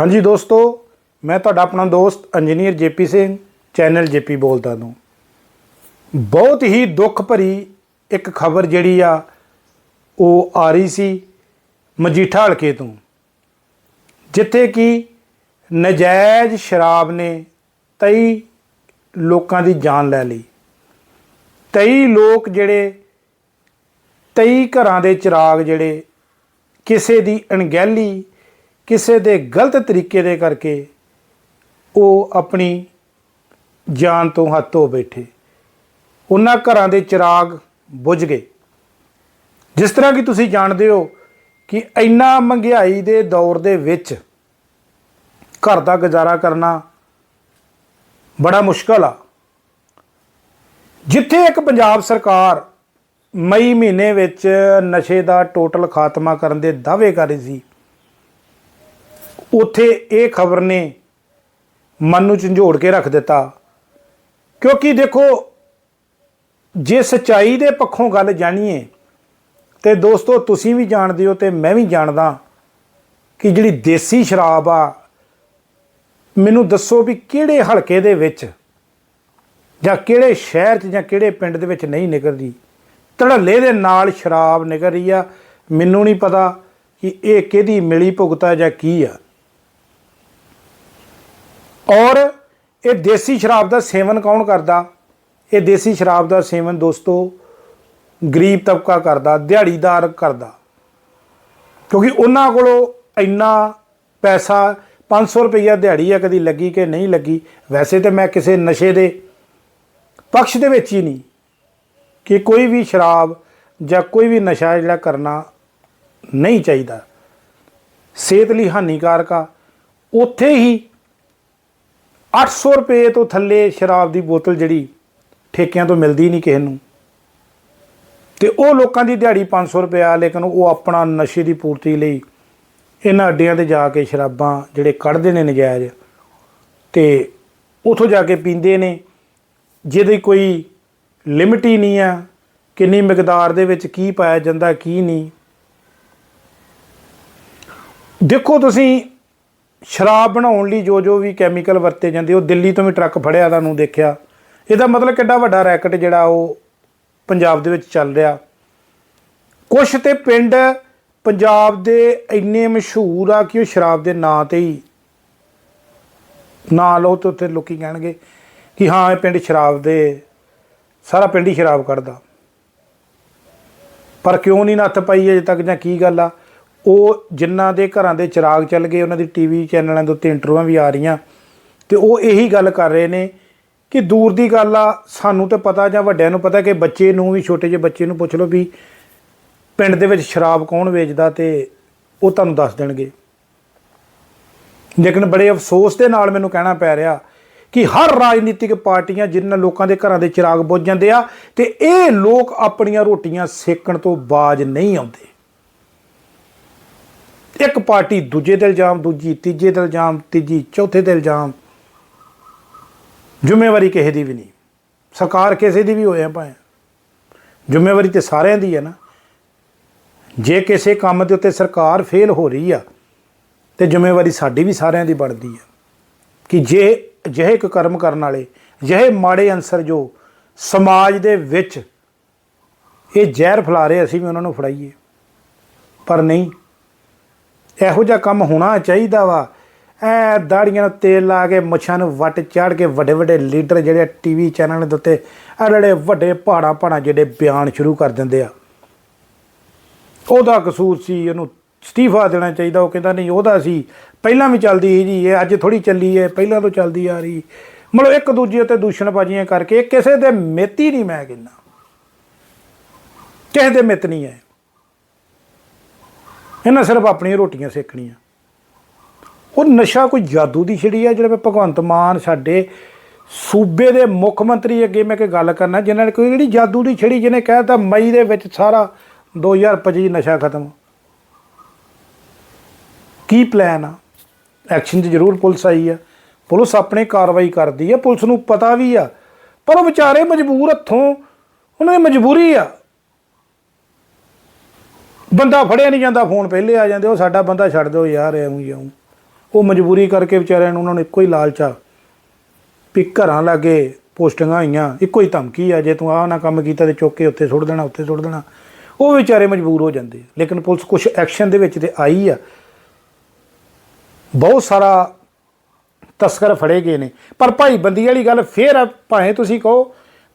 ਹਾਂਜੀ ਦੋਸਤੋ, ਮੈਂ ਤੁਹਾਡਾ ਆਪਣਾ ਦੋਸਤ engineer JP Singh, channel JP ਬੋਲਦਾ ਨੂੰ। ਬਹੁਤ ਹੀ ਦੁੱਖ ਭਰੀ ਇੱਕ ਖਬਰ ਜਿਹੜੀ ਆ, ਉਹ ਆ ਰਹੀ ਸੀ ਮਜੀਠਾ ਹਲਕੇ ਤੋਂ, ਜਿੱਥੇ ਕਿ ਨਜਾਇਜ਼ ਸ਼ਰਾਬ ਨੇ 23 ਲੋਕਾਂ ਦੀ ਜਾਨ ਲੈ ਲਈ। 23 ਲੋਕ ਜਿਹੜੇ 23 ਘਰਾਂ ਦੇ ਚਿਰਾਗ ਜਿਹੜੇ, ਕਿਸੇ ਦੀ ਅਣਗਹਿਲੀ ਕਿਸੇ ਦੇ ਗਲਤ ਤਰੀਕੇ ਦੇ ਕਰਕੇ ਉਹ ਆਪਣੀ ਜਾਨ ਤੋਂ ਹੱਥ ਧੋ ਬੈਠੇ। ਉਹਨਾਂ ਘਰਾਂ ਦੇ ਚਿਰਾਗ ਬੁਝ ਗਏ। ਜਿਸ ਤਰ੍ਹਾਂ ਕਿ ਤੁਸੀਂ ਜਾਣਦੇ ਹੋ ਕਿ ਇੰਨਾ ਮਹਿੰਗਾਈ ਦੇ ਦੌਰ ਦੇ ਵਿੱਚ ਘਰ ਦਾ ਗੁਜ਼ਾਰਾ ਕਰਨਾ ਬੜਾ ਮੁਸ਼ਕਲ ਆ। ਜਿੱਥੇ ਇੱਕ ਪੰਜਾਬ ਸਰਕਾਰ ਮਈ ਮਹੀਨੇ ਵਿੱਚ ਨਸ਼ੇ ਦਾ ਟੋਟਲ ਖਾਤਮਾ ਕਰਨ ਦੇ ਦਾਅਵੇ ਕਰ ਰਹੀ ਸੀ ਉੱਥੇ ਇਹ ਖਬਰ ਨੇ ਮਨ ਨੂੰ ਝੰਜੋੜ ਕੇ ਰੱਖ ਦਿੱਤਾ। ਕਿਉਂਕਿ ਦੇਖੋ, ਜੇ ਸਚਾਈ ਦੇ ਪੱਖੋਂ ਗੱਲ ਜਾਣੀਏ, ਤੇ ਦੋਸਤੋ ਤੁਸੀਂ ਵੀ ਜਾਣਦੇ ਹੋ ਤੇ ਮੈਂ ਵੀ ਜਾਣਦਾ ਕਿ ਜਿਹੜੀ ਦੇਸੀ ਸ਼ਰਾਬ ਆ, ਮੈਨੂੰ ਦੱਸੋ ਵੀ ਕਿਹੜੇ ਹਲਕੇ ਦੇ ਵਿੱਚ ਜਾਂ ਕਿਹੜੇ ਸ਼ਹਿਰ 'ਚ ਜਾਂ ਕਿਹੜੇ ਪਿੰਡ ਦੇ ਵਿੱਚ ਨਹੀਂ ਨਿਕਲਦੀ। ਧੜੱਲੇ ਦੇ ਨਾਲ ਸ਼ਰਾਬ ਨਿਕਲ ਰਹੀ ਆ। ਮੈਨੂੰ ਨਹੀਂ ਪਤਾ ਕਿ ਇਹ ਕਿਹਦੀ ਮਿਲੀ ਭੁਗਤਾ ਜਾਂ ਕੀ ਆ। ਔਰ ਇਹ ਦੇਸੀ ਸ਼ਰਾਬ ਦਾ ਸੇਵਨ ਕੌਣ ਕਰਦਾ? ਇਹ ਦੇਸੀ ਸ਼ਰਾਬ ਦਾ ਸੇਵਨ ਦੋਸਤੋ ਗਰੀਬ ਤਬਕਾ ਕਰਦਾ, ਦਿਹਾੜੀਦਾਰ ਕਰਦਾ। ਕਿਉਂਕਿ ਉਹਨਾਂ ਕੋਲੋਂ ਇੰਨਾ ਪੈਸਾ 500 ਰੁਪਈਆ ਦਿਹਾੜੀ ਆ, ਕਦੀ ਲੱਗੀ ਕਿ ਨਹੀਂ ਲੱਗੀ। ਵੈਸੇ ਤੇ ਮੈਂ ਕਿਸੇ ਨਸ਼ੇ ਦੇ ਪਕਸ਼ ਦੇ ਵਿੱਚ ਹੀ ਨਹੀਂ ਕਿ ਕੋਈ ਵੀ ਸ਼ਰਾਬ ਜਾਂ ਕੋਈ ਵੀ ਨਸ਼ਾ ਜਿਹੜਾ ਕਰਨਾ ਨਹੀਂ ਚਾਹੀਦਾ। ਸਿਹਤ ਲਈ ਹਾਨੀਕਾਰਕ ਆ। ਉੱਥੇ ਹੀ 800 ਰੁਪਏ ਤੋਂ ਥੱਲੇ ਸ਼ਰਾਬ ਦੀ ਬੋਤਲ ਜਿਹੜੀ ਠੇਕਿਆਂ ਤੋਂ ਮਿਲਦੀ ਨਹੀਂ ਕਿਸੇ ਨੂੰ। ਤੇ ਉਹ ਲੋਕਾਂ ਦੀ ਦਿਹਾੜੀ 500 ਰੁਪਏ ਆ, ਲੇਕਿਨ ਉਹ ਆਪਣਾ ਨਸ਼ੇ ਦੀ ਪੂਰਤੀ ਲਈ ਇਹਨਾਂ ਅੱਡਿਆਂ ਤੇ ਜਾ ਕੇ ਸ਼ਰਾਬਾਂ ਜਿਹੜੇ ਕੱਢਦੇ ਨੇ ਨਜਾਇਜ਼ ਤੇ ਉਥੋਂ ਜਾ ਕੇ ਪੀਂਦੇ ਨੇ। ਜਿਹਦੀ ਕੋਈ ਲਿਮਿਟ ਹੀ ਨਹੀਂ ਆ, ਕਿੰਨੀ ਮਿਕਦਾਰ ਦੇ ਵਿੱਚ ਕੀ ਪਾਇਆ ਜਾਂਦਾ, ਕੀ ਨਹੀਂ। ਦੇਖੋ ਤੁਸੀਂ ਸ਼ਰਾਬ ਬਣਾਉਣ ਲਈ ਜੋ ਜੋ ਵੀ ਕੈਮੀਕਲ ਵਰਤੇ ਜਾਂਦੇ, ਉਹ ਦਿੱਲੀ ਤੋਂ ਵੀ ਟਰੱਕ ਫੜਿਆ ਤੁਹਾਨੂੰ ਦੇਖਿਆ। ਇਹਦਾ ਮਤਲਬ ਕਿੱਡਾ ਵੱਡਾ ਰੈਕਟ ਜਿਹੜਾ ਉਹ ਪੰਜਾਬ ਦੇ ਵਿੱਚ ਚੱਲ ਰਿਹਾ। ਕੁਛ ਤੇ ਪਿੰਡ ਪੰਜਾਬ ਦੇ ਇੰਨੇ ਮਸ਼ਹੂਰ ਆ ਕਿ ਉਹ ਸ਼ਰਾਬ ਦੇ ਨਾਂ ਤੇ ਹੀ ਨਾਂ ਲਓ ਤੇ ਉੱਥੇ ਲੋਕੀ ਕਹਿਣਗੇ ਕਿ ਹਾਂ, ਇਹ ਪਿੰਡ ਸ਼ਰਾਬ ਦੇ, ਸਾਰਾ ਪਿੰਡ ਹੀ ਸ਼ਰਾਬ ਕੱਢਦਾ ਪਰ ਕਿਉਂ ਨਹੀਂ ਨੱਥ ਪਾਈ ਅਜੇ ਤੱਕ ਜਾਂ ਕੀ ਗੱਲ ਆ? ਉਹ ਜਿਨ੍ਹਾਂ ਦੇ ਘਰਾਂ ਦੇ ਚਿਰਾਗ ਚੱਲ ਗਏ, ਉਹਨਾਂ ਦੀ ਟੀਵੀ ਚੈਨਲਾਂ ਦੇ ਉੱਤੇ ਇੰਟਰਵਿਊਆਂ ਵੀ ਆ ਰਹੀਆਂ। ਤੇ ਉਹ ਇਹੀ ਗੱਲ ਕਰ ਰਹੇ ਨੇ ਕਿ ਦੂਰ ਦੀ ਗੱਲ ਆ, ਸਾਨੂੰ ਤਾਂ ਪਤਾ ਜਾਂ ਵੱਡਿਆਂ ਨੂੰ ਪਤਾ ਕਿ ਬੱਚੇ ਨੂੰ ਵੀ, ਛੋਟੇ ਜਿਹੇ ਬੱਚੇ ਨੂੰ ਪੁੱਛ ਲਓ ਵੀ ਪਿੰਡ ਦੇ ਵਿੱਚ ਸ਼ਰਾਬ ਕੌਣ ਵੇਚਦਾ ਤੇ ਉਹ ਤੁਹਾਨੂੰ ਦੱਸ ਦੇਣਗੇ। ਲੇਕਿਨ ਬੜੇ ਅਫਸੋਸ ਦੇ ਨਾਲ ਮੈਨੂੰ ਕਹਿਣਾ ਪੈ ਰਿਹਾ ਕਿ ਹਰ ਰਾਜਨੀਤਿਕ ਪਾਰਟੀਆਂ ਜਿਨ੍ਹਾਂ ਲੋਕਾਂ ਦੇ ਘਰਾਂ ਦੇ ਚਿਰਾਗ ਬੁੱਝ ਜਾਂਦੇ ਆ ਤੇ ਇਹ ਲੋਕ ਆਪਣੀਆਂ ਰੋਟੀਆਂ ਸੇਕਣ ਤੋਂ ਬਾਜ ਨਹੀਂ ਆਉਂਦੇ। ਇੱਕ ਪਾਰਟੀ ਦੂਜੇ ਤੇ ਇਲਜ਼ਾਮ, ਦੂਜੀ ਤੀਜੇ ਤੇ ਇਲਜ਼ਾਮ, ਤੀਜੀ ਚੌਥੇ ਤੇ ਇਲਜ਼ਾਮ। ਜ਼ਿੰਮੇਵਾਰੀ ਕਿਸੇ ਦੀ ਵੀ ਨਹੀਂ। ਸਰਕਾਰ ਕਿਸੇ ਦੀ ਵੀ ਹੋਇਆ ਭਾਵੇਂ। ਜ਼ਿੰਮੇਵਾਰੀ ਤੇ ਸਾਰਿਆਂ ਦੀ ਹੈ ਨਾ। ਜੇ ਕਿਸੇ ਕੰਮ ਦੇ ਉੱਤੇ ਸਰਕਾਰ ਫੇਲ ਹੋ ਰਹੀ ਆ, ਤੇ ਜ਼ਿੰਮੇਵਾਰੀ ਸਾਡੀ ਵੀ ਸਾਰਿਆਂ ਦੀ ਬਣਦੀ ਆ। ਕਿ ਜੇ ਅਜਿਹੇ ਇੱਕ ਕਰਮ ਕਰਨ ਵਾਲੇ ਜਿਹੇ ਮਾੜੇ ਅੰਸਰ ਜੋ ਸਮਾਜ ਦੇ ਵਿੱਚ ਇਹ ਜ਼ਹਿਰ ਫੈਲਾ ਰਹੇ, ਅਸੀਂ ਵੀ ਉਹਨਾਂ ਨੂੰ ਫੜਾਈਏ। ਪਰ ਨਹੀਂ ਇਹੋ ਜਿਹਾ ਕੰਮ ਹੋਣਾ ਚਾਹੀਦਾ ਵਾ। ਐ ਦਾੜੀਆਂ ਨੂੰ ਤੇਲ ਲਾ ਕੇ ਮੁੱਛਾਂ ਨੂੰ ਵੱਟ ਚਾੜ ਕੇ ਵੱਡੇ ਵੱਡੇ ਲੀਡਰ ਜਿਹੜੇ ਟੀਵੀ ਚੈਨਲ ਦੇ ਉੱਤੇ ਆ ਜਿਹੜੇ ਵੱਡੇ ਪਹਾੜਾ ਪਹਾੜਾ ਜਿਹੜੇ ਬਿਆਨ ਸ਼ੁਰੂ ਕਰ ਦਿੰਦੇ ਆ। ਉਹਦਾ ਕਸੂਰ ਸੀ, ਉਹਨੂੰ ਅਸਤੀਫਾ ਦੇਣਾ ਚਾਹੀਦਾ। ਉਹ ਕਹਿੰਦਾ, ਨਹੀਂ, ਉਹਦਾ ਸੀ। ਪਹਿਲਾਂ ਵੀ ਚੱਲਦੀ ਸੀ ਜੀ, ਇਹ ਅੱਜ ਥੋੜੀ ਚੱਲੀ ਹੈ ਪਹਿਲਾਂ ਤੋਂ ਚੱਲਦੀ ਆ ਰਹੀ। ਮਤਲਬ ਇੱਕ ਦੂਜੇ ਉੱਤੇ ਦੂਸ਼ਣਬਾਜ਼ੀਆਂ ਕਰਕੇ ਕਿਸੇ ਦੇ ਮਿੱਤੀ ਨਹੀਂ ਮੈਂ ਕਹਿੰਦਾ। ਕਿਸੇ ਦੇ ਮਿੱਤ ਨਹੀਂ ਹੈ। ਇਹਨਾਂ ਸਿਰਫ ਆਪਣੀਆਂ ਰੋਟੀਆਂ ਸੇਕਣੀਆਂ। ਉਹ ਨਸ਼ਾ ਕੋਈ ਜਾਦੂ ਦੀ ਛੜੀ ਆ, ਜਿਹੜਾ ਭਗਵੰਤ ਮਾਨ ਸਾਡੇ ਸੂਬੇ ਦੇ ਮੁੱਖ ਮੰਤਰੀ ਅੱਗੇ ਮੈਂ ਕਿ ਗੱਲ ਕਰਨਾ, ਜਿਨ੍ਹਾਂ ਨੇ ਕੋਈ ਜਿਹੜੀ ਜਾਦੂ ਦੀ ਛੜੀ, ਜਿਹਨੇ ਕਹਿਤਾ ਮਈ ਦੇ ਵਿੱਚ ਸਾਰਾ 2025 ਨਸ਼ਾ ਖਤਮ। ਕੀ ਪਲਾਨ ਆ? ਐਕਸ਼ਨ 'ਚ ਜ਼ਰੂਰ ਪੁਲਿਸ ਆਈ ਆ। ਪੁਲਿਸ ਆਪਣੇ ਕਾਰਵਾਈ ਕਰਦੀ ਆ, ਪੁਲਿਸ ਨੂੰ ਪਤਾ ਵੀ ਆ, ਪਰ ਉਹ ਵਿਚਾਰੇ ਮਜਬੂਰ ਹੱਥੋਂ, ਉਹਨਾਂ ਦੀ ਮਜਬੂਰੀ ਆ। ਬੰਦਾ ਫੜਿਆ ਨਹੀਂ ਜਾਂਦਾ, ਫੋਨ ਪਹਿਲੇ ਆ ਜਾਂਦੇ, ਉਹ ਸਾਡਾ ਬੰਦਾ ਛੱਡ ਦਿਓ ਯਾਰ, ਐਉਂ ਹੀ ਉਹ ਮਜਬੂਰੀ ਕਰਕੇ ਵਿਚਾਰਿਆਂ ਨੂੰ ਉਹਨਾਂ ਨੂੰ ਇੱਕੋ ਹੀ ਲਾਲਚ ਆ ਵੀ ਘਰਾਂ ਲਾਗੇ ਪੋਸਟਿੰਗਾਂ ਆਈਆਂ, ਇੱਕੋ ਹੀ ਧਮਕੀ ਆ, ਜੇ ਤੂੰ ਆਹ ਨਾ ਕੰਮ ਕੀਤਾ ਤੇ ਚੁੱਕ ਕੇ ਉੱਥੇ ਸੁੱਟ ਦੇਣਾ, ਉੱਥੇ ਸੁੱਟ ਦੇਣਾ। ਉਹ ਵਿਚਾਰੇ ਮਜਬੂਰ ਹੋ ਜਾਂਦੇ ਲੇਕਿਨ ਪੁਲਿਸ ਕੁਝ ਐਕਸ਼ਨ ਦੇ ਵਿੱਚ ਤੇ ਆਈ ਆ। ਬਹੁਤ ਸਾਰਾ ਤਸਕਰ ਫੜੇ ਗਏ ਨੇ। ਪਰ ਭਾਈ ਬੰਦੀ ਵਾਲੀ ਗੱਲ ਫੇਰ ਭਾਵੇਂ ਤੁਸੀਂ ਕਹੋ,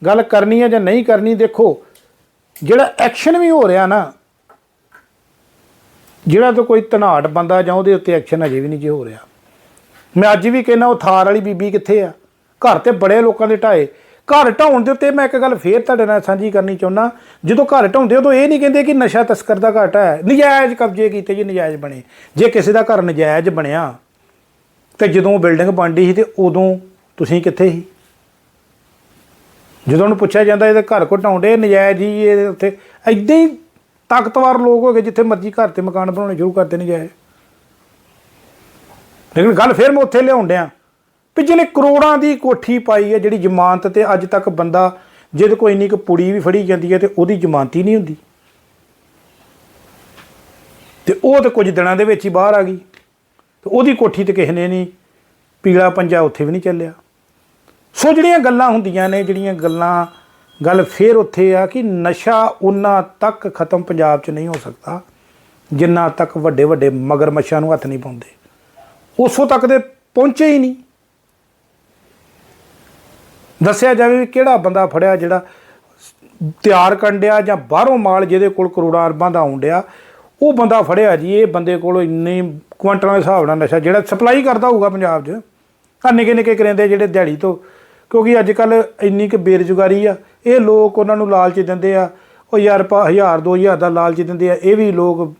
ਗੱਲ ਕਰਨੀ ਹੈ ਜਾਂ ਨਹੀਂ ਕਰਨੀ, ਦੇਖੋ, ਜਿਹੜਾ ਐਕਸ਼ਨ ਵੀ ਹੋ ਰਿਹਾ ਨਾ ਜਿਹੜਾ ਤੋਂ ਕੋਈ ਧਨਾਟ ਬੰਦਾ ਜਾਂ ਉਹਦੇ ਉੱਤੇ ਐਕਸ਼ਨ ਅਜੇ ਵੀ ਨਹੀਂ ਜੇ ਹੋ ਰਿਹਾ। ਮੈਂ ਅੱਜ ਵੀ ਕਹਿੰਦਾ ਉਹ ਥਾਰ ਵਾਲੀ ਬੀਬੀ ਕਿੱਥੇ ਆ? ਘਰ ਤੇ ਬੜੇ ਲੋਕਾਂ ਦੇ ਢਾਏ। ਘਰ ਢਾਉਣ ਦੇ ਉੱਤੇ ਮੈਂ ਇੱਕ ਗੱਲ ਫੇਰ ਤੁਹਾਡੇ ਨਾਲ ਸਾਂਝੀ ਕਰਨੀ ਚਾਹੁੰਦਾ। ਜਦੋਂ ਘਰ ਢਾਉਂਦੇ ਉਦੋਂ ਇਹ ਨਹੀਂ ਕਹਿੰਦੇ ਕਿ ਨਸ਼ਾ ਤਸਕਰ ਦਾ ਘਾਟਾ ਹੈ। ਨਜਾਇਜ਼ ਕਬਜ਼ੇ ਕੀਤੇ ਜੀ ਨਜਾਇਜ਼ ਬਣੇ। ਜੇ ਕਿਸੇ ਦਾ ਘਰ ਨਜਾਇਜ਼ ਬਣਿਆ, ਤੇ ਜਦੋਂ ਬਿਲਡਿੰਗ ਬਣਦੀ ਸੀ ਤੇ ਉਦੋਂ ਤੁਸੀਂ ਕਿੱਥੇ ਸੀ? ਜਦੋਂ ਉਹਨੂੰ ਪੁੱਛਿਆ ਜਾਂਦਾ ਇਹਦੇ ਘਰ ਕੋ ਢਾਉਂਦੇ, ਨਜਾਇਜ਼ ਹੀ ਇਹਦੇ ਉੱਥੇ। ਐਦਾਂ ਹੀ ਤਾਕਤਵਰ ਲੋਕ ਹੋ ਗਏ ਜਿੱਥੇ ਮਰਜ਼ੀ ਘਰ ਤੇ ਮਕਾਨ ਬਣਾਉਣੇ ਸ਼ੁਰੂ ਕਰਦੇ ਨਜਾਇਜ਼ ਲੇਕਿਨ ਗੱਲ ਫਿਰ ਮੈਂ ਉੱਥੇ ਲਿਆਉਣ ਡਿਆ। ਵੀ ਜਿਹਨੇ ਕਰੋੜਾਂ ਦੀ ਕੋਠੀ ਪਾਈ ਹੈ, ਜਿਹੜੀ ਜ਼ਮਾਨਤ ਤੇ ਅੱਜ ਤੱਕ ਬੰਦਾ, ਜਿਹਦੇ ਕੋਈ ਇੰਨੀ ਕੁ ਪੁੜੀ ਵੀ ਫੜੀ ਜਾਂਦੀ ਹੈ ਤੇ ਉਹਦੀ ਜ਼ਮਾਨਤ ਹੀ ਨਹੀਂ ਹੁੰਦੀ। ਤੇ ਉਹ ਤੇ ਕੁਝ ਦਿਨਾਂ ਦੇ ਵਿੱਚ ਹੀ ਬਾਹਰ ਆ ਗਈ। ਤੇ ਉਹਦੀ ਕੋਠੀ ਤੇ ਕਿਸੇ ਨੇ ਨਹੀਂ, ਪੀਲਾ ਪੰਜਾ ਉੱਥੇ ਵੀ ਨਹੀਂ ਚੱਲਿਆ। ਸੋ ਜਿਹੜੀਆਂ ਗੱਲਾਂ ਹੁੰਦੀਆਂ ਨੇ, ਜਿਹੜੀਆਂ ਗੱਲਾਂ ਗੱਲ ਫੇਰ ਉੱਥੇ ਆ ਕਿ ਨਸ਼ਾ ਉਹਨਾਂ ਤੱਕ ਖਤਮ ਪੰਜਾਬ 'ਚ ਨਹੀਂ ਹੋ ਸਕਦਾ, ਜਿੰਨਾ ਤੱਕ ਵੱਡੇ ਵੱਡੇ ਮਗਰਮੱਛਾਂ ਨੂੰ ਹੱਥ ਨਹੀਂ ਪਾਉਂਦੇ। ਉਸੋਂ ਤੱਕ ਦੇ ਪਹੁੰਚੇ ਹੀ ਨਹੀਂ। ਦੱਸਿਆ ਜਾਵੇ ਵੀ ਕਿਹੜਾ ਬੰਦਾ ਫੜਿਆ ਜਿਹੜਾ ਤਿਆਰ ਕੰਡਿਆ ਜਾਂ ਬਾਹਰੋਂ ਮਾਲ ਜਿਹਦੇ ਕੋਲ ਕਰੋੜਾਂ ਅਰਬਾਂ ਦਾ ਆਉਣ ਡਿਆ, ਉਹ ਬੰਦਾ ਫੜਿਆ ਜੀ, ਇਹ ਬੰਦੇ ਕੋਲ ਇੰਨੇ ਕੁਆਂਟਲਾਂ ਦੇ ਹਿਸਾਬ ਨਾਲ ਨਸ਼ਾ, ਜਿਹੜਾ ਸਪਲਾਈ ਕਰਦਾ ਹੋਊਗਾ ਪੰਜਾਬ 'ਚ। ਆ ਨਿੱਕੇ ਨਿੱਕੇ ਕਰਿੰਦੇ ਜਿਹੜੇ ਦਿਹਾੜੀ ਤੋਂ, ਕਿਉਂਕਿ ਅੱਜ ਕੱਲ ਇੰਨੀ ਕੁ ਬੇਰੁਜ਼ਗਾਰੀ ਆ ਇਹ ਲੋਕ ਉਹਨਾਂ ਨੂੰ ਲਾਲਚ ਦਿੰਦੇ ਆ। ਉਹ ਯਾਰ ਪਾ 1000 2000 ਦਾ ਲਾਲਚ ਦਿੰਦੇ ਆ। ਇਹ ਵੀ ਲੋਕ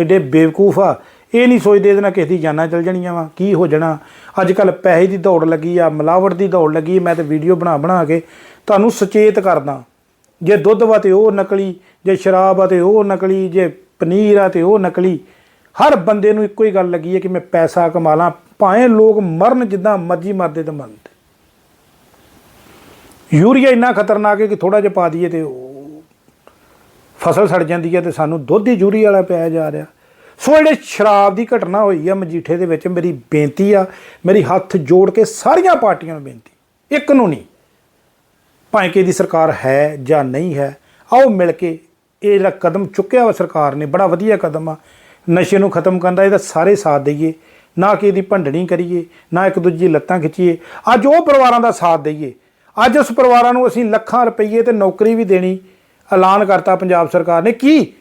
ਐਡੇ ਬੇਵਕੂਫ ਆ। ਇਹ ਨਹੀਂ ਸੋਚਦੇ ਇਹਦੇ ਨਾਲ ਕਿਸੇ ਦੀ ਜਾਨਾਂ ਚਲ ਜਾਣੀਆਂ ਵਾ। ਕੀ ਹੋ ਜਾਣਾ? ਅੱਜ ਕੱਲ ਪੈਸੇ ਦੀ ਦੌੜ ਲੱਗੀ ਆ, ਮਿਲਾਵਟ ਦੀ ਦੌੜ ਲੱਗੀ ਮੈਂ ਤੇ ਵੀਡੀਓ ਬਣਾ ਬਣਾ ਕੇ ਤੁਹਾਨੂੰ ਸੁਚੇਤ ਕਰਦਾ। ਜੇ ਦੁੱਧ ਵਾ ਤੇ ਉਹ ਨਕਲੀ, ਜੇ ਸ਼ਰਾਬ ਆ ਤੇ ਉਹ ਨਕਲੀ, ਜੇ ਪਨੀਰ ਆ ਤੇ ਉਹ ਨਕਲੀ। ਹਰ ਬੰਦੇ ਨੂੰ ਇੱਕੋ ਹੀ ਗੱਲ ਲੱਗੀ ਹੈ ਕਿ ਮੈਂ ਪੈਸਾ ਕਮਾ ਲਾਂ। ਭਾਵੇਂ ਲੋਕ ਮਰਨ ਜਿੱਦਾਂ ਮਰਜ਼ੀ ਮਰਦੇ ਤੇ ਮਰਨ। ਯੂਰੀਆ ਇੰਨਾ ਖਤਰਨਾਕ ਹੈ ਕਿ ਥੋੜਾ ਜਿਹਾ ਪਾ ਦਈਏ ਤੇ ਉਹ ਫਸਲ ਸੜ ਜਾਂਦੀ ਹੈ ਤੇ ਸਾਨੂੰ ਦੁੱਧ ਹੀ ਯੂਰੀ ਵਾਲਾ ਪਿਆ ਜਾ ਰਿਹਾ। ਸੋ ਜਿਹੜੇ ਸ਼ਰਾਬ ਦੀ ਘਟਨਾ ਹੋਈ ਆ ਮਜੀਠੇ ਦੇ ਵਿੱਚ। ਮੇਰੀ ਬੇਨਤੀ ਆ, ਮੇਰੀ ਹੱਥ ਜੋੜ ਕੇ ਸਾਰੀਆਂ ਪਾਰਟੀਆਂ ਨੂੰ ਬੇਨਤੀ। ਇੱਕ ਨੂੰ ਨਹੀਂ, ਭਾਵੇਂ ਕਿ ਇਹਦੀ ਸਰਕਾਰ ਹੈ ਜਾਂ ਨਹੀਂ ਹੈ, ਆਓ ਮਿਲ ਕੇ ਇਹ ਜਿਹੜਾ ਕਦਮ ਚੁੱਕਿਆ ਵਾ ਸਰਕਾਰ ਨੇ, ਬੜਾ ਵਧੀਆ ਕਦਮ ਆ। ਨਸ਼ੇ ਨੂੰ ਖਤਮ ਕਰਨ ਦਾ ਇਹਦਾ ਸਾਰੇ ਸਾਥ ਦਈਏ। ਨਾ ਕਿ ਇਹਦੀ ਭੰਡਣੀ ਕਰੀਏ, ਨਾ ਇੱਕ ਦੂਜੀ ਲੱਤਾਂ ਖਿੱਚੀਏ। ਅੱਜ ਉਹ ਪਰਿਵਾਰਾਂ ਦਾ ਸਾਥ ਦਈਏ। ਅੱਜ ਉਸ ਪਰਿਵਾਰਾਂ ਨੂੰ ਅਸੀਂ ਲੱਖਾਂ ਰੁਪਏ ਤੇ ਨੌਕਰੀ ਵੀ ਦੇਣੀ ਐਲਾਨ ਕਰਤਾ ਪੰਜਾਬ ਸਰਕਾਰ ਨੇ। ਕੀ?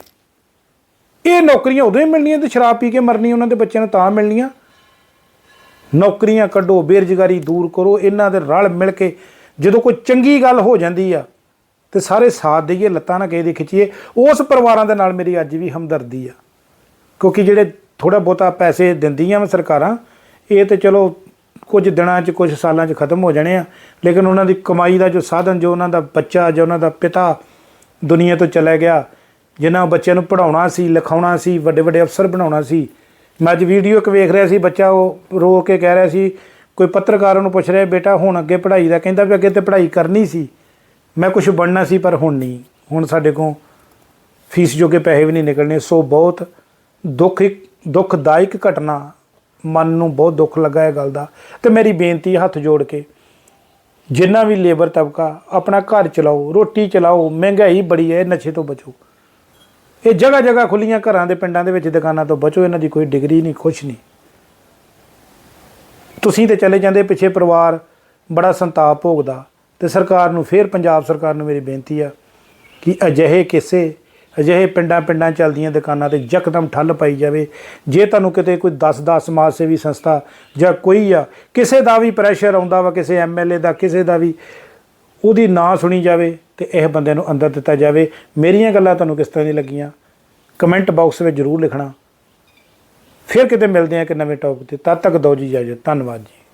ਇਹ ਨੌਕਰੀਆਂ ਉਦੋਂ ਹੀ ਮਿਲਣੀਆਂ ਤੇ ਸ਼ਰਾਬ ਪੀ ਕੇ ਮਰਨੀ ਉਹਨਾਂ ਦੇ ਬੱਚਿਆਂ ਨੂੰ ਤਾਂ ਮਿਲਣੀਆਂ? ਨੌਕਰੀਆਂ ਕੱਢੋ, ਬੇਰੁਜ਼ਗਾਰੀ ਦੂਰ ਕਰੋ, ਇਹਨਾਂ ਦੇ ਰਲ ਮਿਲ ਕੇ ਜਦੋਂ ਕੋਈ ਚੰਗੀ ਗੱਲ ਹੋ ਜਾਂਦੀ ਆ ਤੇ ਸਾਰੇ ਸਾਥ ਦੇਈਏ, ਲੱਤਾਂ ਨਾ ਕਿਸੇ ਦੀ ਖਿੱਚੀਏ। ਉਸ ਪਰਿਵਾਰਾਂ ਦੇ ਨਾਲ ਮੇਰੀ ਅੱਜ ਵੀ ਹਮਦਰਦੀ ਆ। ਕਿਉਂਕਿ ਜਿਹੜੇ ਥੋੜਾ ਬਹੁਤਾ ਪੈਸੇ ਦਿੰਦੀਆਂ ਵਾ ਸਰਕਾਰਾਂ, ਇਹ ਤੇ ਚਲੋ ਕੁਝ ਦਿਨਾਂ 'ਚ, ਕੁਝ ਸਾਲਾਂ 'ਚ ਖਤਮ ਹੋ ਜਾਣੇ ਆ। ਲੇਕਿਨ ਉਹਨਾਂ ਦੀ ਕਮਾਈ ਦਾ ਜੋ ਸਾਧਨ, ਜੋ ਉਹਨਾਂ ਦਾ ਬੱਚਾ, ਜੋ ਉਹਨਾਂ ਦਾ ਪਿਤਾ ਦੁਨੀਆ ਤੋਂ ਚਲਾ ਗਿਆ, ਜਿਨ੍ਹਾਂ ਬੱਚਿਆਂ ਨੂੰ ਪੜਾਉਣਾ ਸੀ, ਲਿਖਾਉਣਾ ਸੀ, ਵੱਡੇ ਵੱਡੇ ਅਫਸਰ ਬਣਾਉਣਾ ਸੀ। ਮੈਂ ਅੱਜ ਵੀਡੀਓ ਇੱਕ ਵੇਖ ਰਿਹਾ ਸੀ, ਬੱਚਾ ਉਹ ਰੋ ਕੇ ਕਹਿ ਰਿਹਾ ਸੀ, ਕੋਈ ਪੱਤਰਕਾਰ ਉਹਨੂੰ ਪੁੱਛ ਰਿਹਾ, ਬੇਟਾ, ਹੁਣ ਅੱਗੇ ਪੜ੍ਹਾਈ ਦਾ, ਕਹਿੰਦਾ ਵੀ ਅੱਗੇ ਤੇ ਪੜ੍ਹਾਈ ਕਰਨੀ ਸੀ। ਮੈਂ ਕੁਝ ਬਣਨਾ ਸੀ, ਪਰ ਹੁਣ ਨਹੀਂ। ਹੁਣ ਸਾਡੇ ਕੋਲ ਫੀਸ ਜੋਗੇ ਪੈਸੇ ਵੀ ਨਹੀਂ ਨਿਕਲਣੇ। ਸੋ ਬਹੁਤ ਦੁੱਖ, ਦੁੱਖਦਾਇਕ ਘਟਨਾ ਮਨ ਨੂੰ ਬਹੁਤ ਦੁੱਖ ਲੱਗਾ ਇਹ ਗੱਲ ਦਾ। ਤੇ ਮੇਰੀ ਬੇਨਤੀ ਹੱਥ ਜੋੜ ਕੇ, ਜਿੰਨਾ ਵੀ ਲੇਬਰ ਤਬਕਾ, ਆਪਣਾ ਘਰ ਚਲਾਓ, ਰੋਟੀ ਚਲਾਓ, ਮਹਿੰਗਾਈ ਬੜੀ ਹੈ ਨਸ਼ੇ ਤੋਂ ਬਚੋ। ਇਹ ਜਗ੍ਹਾ ਜਗ੍ਹਾ ਖੁੱਲੀਆਂ ਘਰਾਂ ਦੇ ਪਿੰਡਾਂ ਦੇ ਵਿੱਚ ਦੁਕਾਨਾਂ ਤੋਂ ਬਚੋ, ਇਹਨਾਂ ਦੀ ਕੋਈ ਡਿਗਰੀ ਨਹੀਂ, ਕੁਛ ਨਹੀਂ। ਤੁਸੀਂ ਤੇ ਚਲੇ ਜਾਂਦੇ ਪਿੱਛੇ ਪਰਿਵਾਰ, ਬੜਾ ਸੰਤਾਪ ਭੋਗਦਾ। ਤੇ ਸਰਕਾਰ ਨੂੰ, ਫੇਰ ਪੰਜਾਬ ਸਰਕਾਰ ਨੂੰ ਮੇਰੀ ਬੇਨਤੀ ਆ ਕਿ ਅਜਿਹੇ ਕਿਸੇ ਅਜਿਹੇ ਪਿੰਡਾਂ ਪਿੰਡਾਂ ਚੱਲਦੀਆਂ ਦੁਕਾਨਾਂ ਤੇ ਯਕਦਮ ਠੱਲ ਪਾਈ ਜਾਵੇ। ਜੇ ਤੁਹਾਨੂੰ ਕਿਤੇ ਕੋਈ 10-10 ਸਮਾਜ ਸੇਵੀ ਸੰਸਥਾ ਜਾਂ ਕੋਈ ਆ, ਕਿਸੇ ਦਾ ਵੀ ਪ੍ਰੈਸ਼ਰ ਆਉਂਦਾ ਵਾ, ਕਿਸੇ ਐਮਐਲਏ ਦਾ, ਕਿਸੇ ਦਾ ਵੀ, ਉਹਦੀ ਨਾ ਸੁਣੀ ਜਾਵੇ ਤੇ ਇਹ ਬੰਦੇ ਨੂੰ ਅੰਦਰ ਦਿੱਤਾ ਜਾਵੇ। ਮੇਰੀਆਂ ਗੱਲਾਂ ਤੁਹਾਨੂੰ ਕਿਸ ਤਰ੍ਹਾਂ ਦੀ ਲੱਗੀਆਂ? ਕਮੈਂਟ ਬਾਕਸ ਵਿੱਚ ਜ਼ਰੂਰ ਲਿਖਣਾ। ਫਿਰ ਕਿਤੇ ਮਿਲਦੇ ਆ ਕਿ ਨਵੇਂ ਟੌਪਿਕ ਤੇ। ਤਦ ਤੱਕ ਦੋ ਜੀ ਇਜਾਜ਼ਤ। ਧੰਨਵਾਦ ਜੀ।